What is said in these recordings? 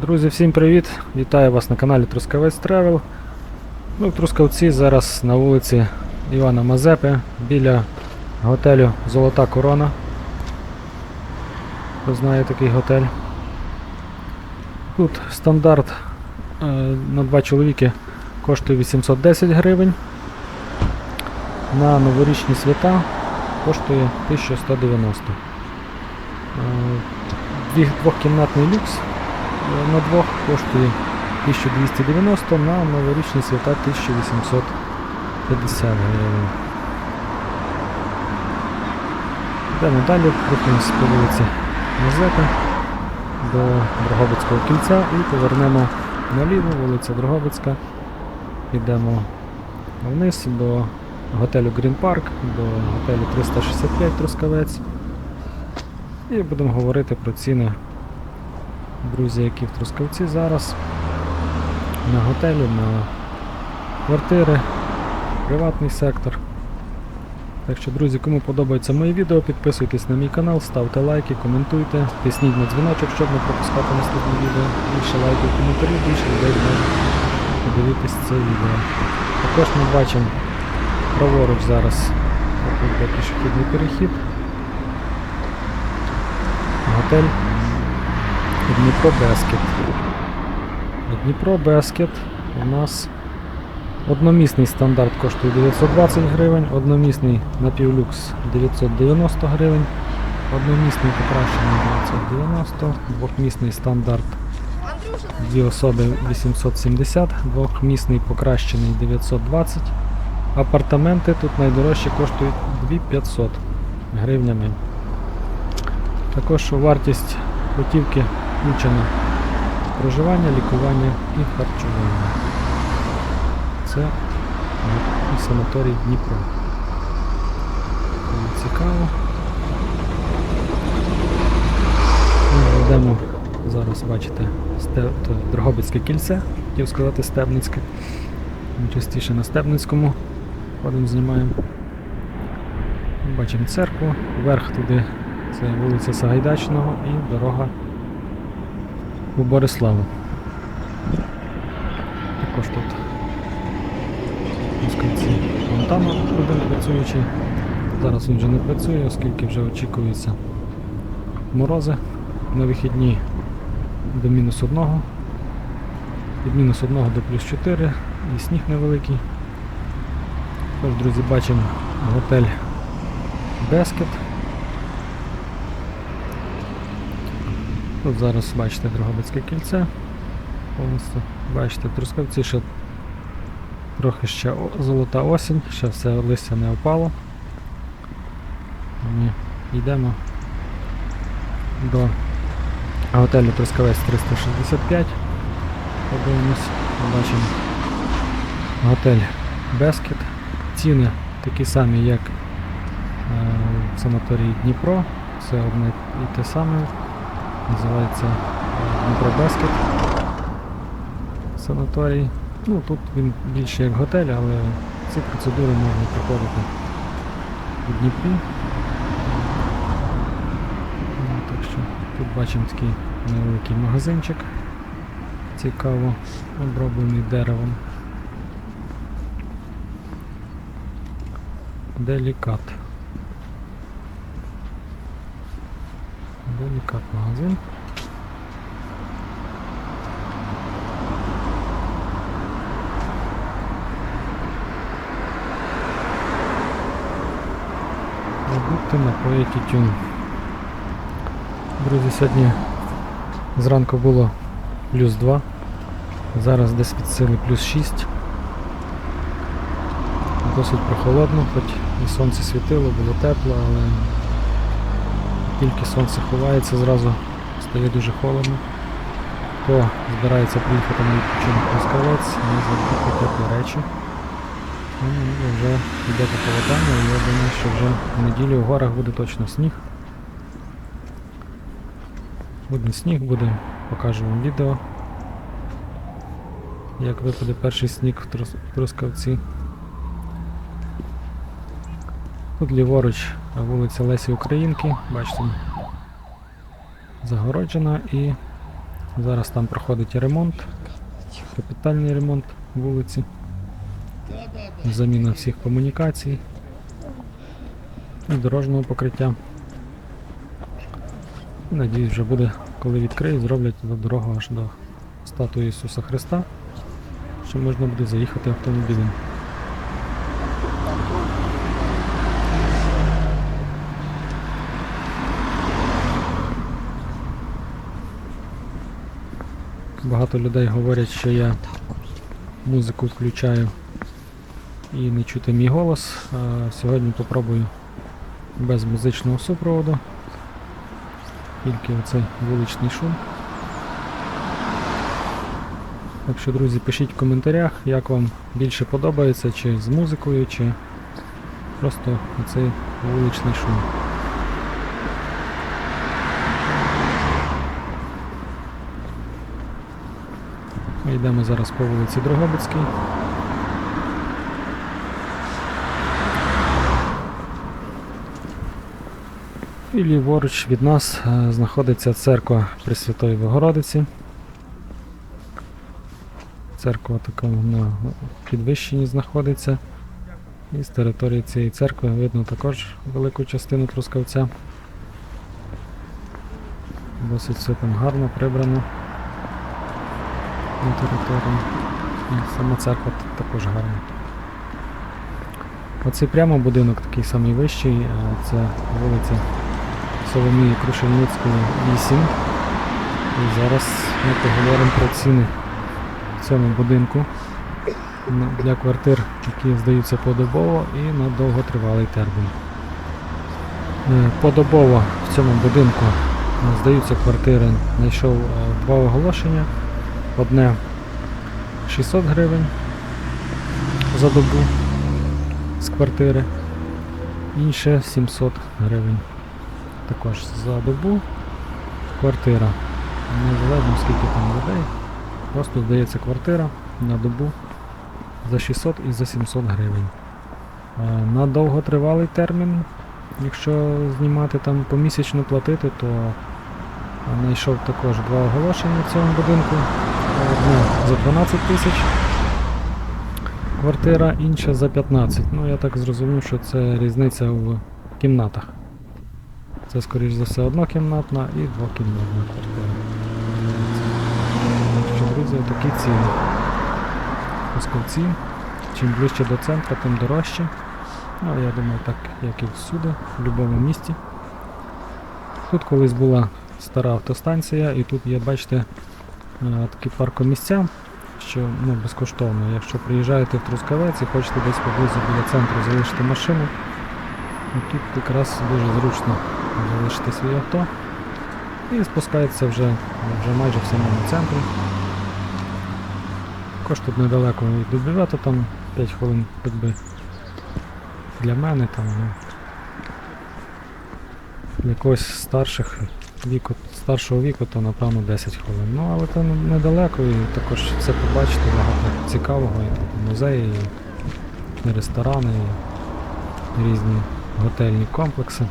Друзі, всім привіт! Вітаю вас на каналі Трускавець Тревел. Ми в Трускавці зараз на вулиці Івана Мазепи біля готелю Золота Корона. Хто знає такий готель. Тут стандарт е, на два чоловіки коштує 810 гривень. На новорічні свята коштує 1190. Е, Двохкімнатний люкс на двох коштує 1290, на новорічні свята 1850 гривень. Йдемо далі, рухаємося по вулиці Мазепи до Дрогобицького кільця і повернемо наліво, вулиця Дрогобицька. Йдемо вниз до готелю Green Park, до готелю 365 Трускавець. І будемо говорити про ціни друзі, які в Трускавці зараз. На готелі, на квартири, приватний сектор. Так що, друзі, кому подобається моє відео, підписуйтесь на мій канал, ставте лайки, коментуйте, тисніть на дзвіночок, щоб не пропускати наступні відео. Більше лайків, коментарів, більше людей зможе подивитись це відео. Також ми бачимо праворуч зараз пішохідний перехід. Готель Дніпро Бескет. Дніпро Бескет у нас одномісний стандарт коштує 920 гривень, одномісний напівлюкс 990 гривень, одномісний покращений 990, двохмісний стандарт дві особи 870, двохмісний покращений 920. Апартаменти тут найдорожчі коштують 2500 гривнями. Також вартість готівки включено проживання, лікування і харчування. Це санаторій Дніпро. Цікаво. Ми йдемо зараз, бачите, сте... Дрогобицьке кільце, хотів сказати Стебницьке. Частіше на Стебницькому ходимо, знімаємо. Бачимо церкву, вверх туди це вулиця Сагайдачного і дорога у Бориславу. Також тут москальці фонтану один працюючий. Зараз він вже не працює, оскільки вже очікуються морози на вихідні до мінус одного. Від мінус одного до плюс 4 і сніг невеликий. Тож, друзі, бачимо готель Бескет. Тут зараз бачите Дрогобицьке кільце. Повністю бачите трускавці, ще трохи ще золота осінь, ще все листя не опало. Ми йдемо до готелю Трускавець 365. Подивимось, бачимо готель Бескет. Ціни такі самі, як е, в санаторії Дніпро. Це одне і те саме. Називається е, Дніпро Бескет. Санаторій. Ну, тут він більше як готель, але ці процедури можна проходити у Дніпрі. Ну, Так що тут бачимо такий невеликий магазинчик. Цікаво, оброблений деревом. Делікат. Делікат магазин. Продукти напої тютюн. Друзі, сьогодні зранку було плюс 2. Зараз десь від сили плюс 6. Досить прохолодно, хоч і сонце світило, було тепло, але тільки сонце ховається, зразу стає дуже холодно. Хто збирається приїхати на відпочинок Москалець, не забудьте теплі речі. Ну, вже йде похолодання, і я думаю, що вже в неділю в горах буде точно сніг. Буде сніг, буде, покажу вам відео. Як випаде перший сніг в Трускавці. Тут ліворуч вулиця Лесі Українки, бачите, загороджена і Зараз там проходить ремонт, капітальний ремонт вулиці, заміна всіх комунікацій і дорожнього покриття. Надіюсь, вже буде, коли відкриють, зроблять дорогу аж до статуї Ісуса Христа, що можна буде заїхати автомобілем. Багато людей говорять, що я музику включаю і не чути мій голос. А сьогодні попробую без музичного супроводу. Тільки оцей вуличний шум. Так що, друзі, пишіть в коментарях, як вам більше подобається, чи з музикою, чи просто оцей вуличний шум. Ми йдемо зараз по вулиці Дрогобицькій. І ліворуч від нас е, знаходиться церква Пресвятої Богородиці. Церква така на підвищенні знаходиться. І з території цієї церкви видно також велику частину Трускавця. Досить все там гарно прибрано на території. І сама церква також гарна. Оцей прямо будинок такий самий вищий, е, це вулиця Соломії Крушельницької 8. І зараз ми поговоримо про ціни в цьому будинку для квартир, які здаються подобово і на довготривалий термін. Е, Подобово в цьому будинку е, здаються квартири. Знайшов два оголошення. Одне 600 гривень за добу з квартири, інше 700 гривень також за добу. Квартира. Незалежно скільки там людей. Просто здається квартира на добу за 600 і за 700 гривень. Е, На довготривалий термін, якщо знімати там помісячно платити, то знайшов також два оголошення в цьому будинку. Одне за 12 тисяч квартира, інша за 15. Ну я так зрозумів, що це різниця в кімнатах. Це, скоріш за все, однокімнатна і двокімнатна квартира. Що, друзі, такі ціни. Пусковці. Чим ближче до центру, тим дорожче. Ну, я думаю, так як і всюди, в будь-якому місті. Тут колись була стара автостанція, і тут є, бачите, такі паркомісця, що ну, безкоштовно. Якщо приїжджаєте в Трускавець і хочете десь поблизу біля центру залишити машину, ну, тут якраз дуже зручно залишити своє авто і спускається вже, вже майже в самому центрі. Також тут недалеко до бювету, там 5 хвилин ходьби для мене там. Ну, для когось старших віку, старшого віку, то напевно 10 хвилин. Ну, але це недалеко і також все побачити багато цікавого, і музеї, і ресторани, і різні готельні комплекси.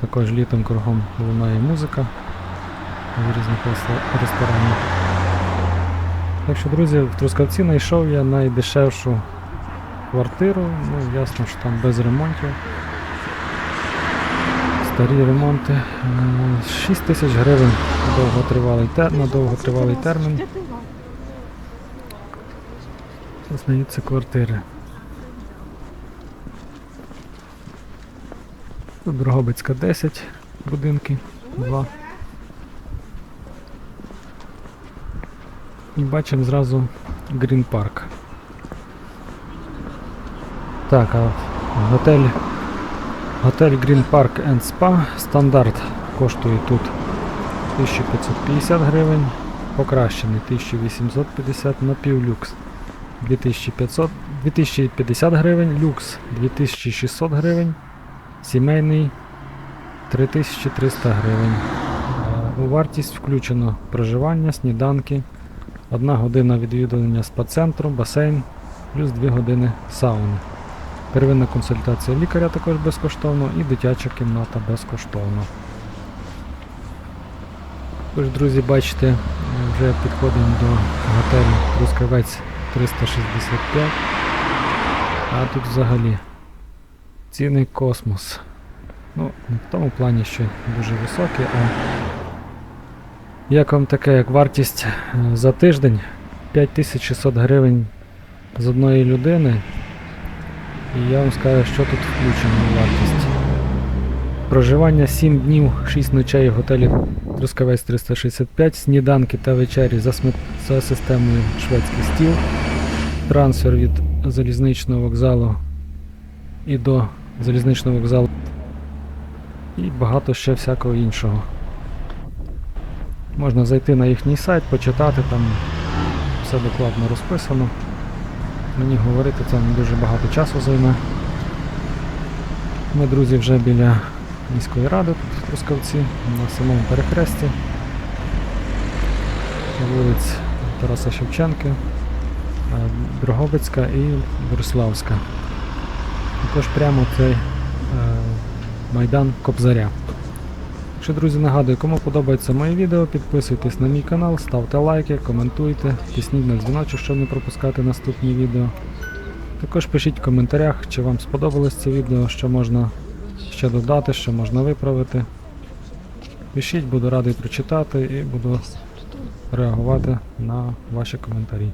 Також літом кругом лунає музика в різних ресторанах. Так що, друзі, в Трускавці знайшов я найдешевшу квартиру. Ну, ясно, що там без ремонтів. Старі ремонти. Е, 6 тисяч гривень довготривалий на довготривалий термін. Знаються квартири. Дрогобицька 10 будинки, 2. І бачимо зразу Green Park. Так, а готель Готель Green Park and Spa стандарт коштує тут 1550 гривень, покращений 1850, напівлюкс 2500, 2050 гривень, люкс 2600 гривень, сімейний 3300 гривень. Е, У вартість включено проживання, сніданки, 1 година відвідування спа-центру, басейн, плюс 2 години сауни. Первинна консультація лікаря також безкоштовно і дитяча кімната безкоштовно. Ви ж, друзі, бачите, вже підходимо до готелю Трускавець 365. А тут взагалі ціни космос. Ну, не в тому плані, що дуже високі, а як вам таке, як вартість е, за тиждень 5600 гривень з одної людини. І я вам скажу, що тут включено в вартість. Проживання 7 днів, 6 ночей в готелі Трускавець 365, сніданки та вечері за, сме- за системою шведський стіл, трансфер від залізничного вокзалу і до залізничного вокзалу. І багато ще всякого іншого. Можна зайти на їхній сайт, почитати, там все докладно розписано. Мені говорити це дуже багато часу займе. Ми, друзі, вже біля міської ради тут в Трускавці, на самому перехресті. Вулиць Тараса Шевченка, е, Дрогобицька і Бориславська. Також прямо цей е, майдан Кобзаря. Якщо, друзі, нагадую, кому подобається моє відео, підписуйтесь на мій канал, ставте лайки, коментуйте, тисніть на дзвіночок, щоб не пропускати наступні відео. Також пишіть в коментарях, чи вам сподобалось це відео, що можна ще додати, що можна виправити. Пишіть, буду радий прочитати і буду реагувати на ваші коментарі.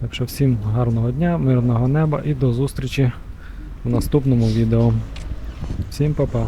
Так що всім гарного дня, мирного неба і до зустрічі в наступному відео. Всім па-па!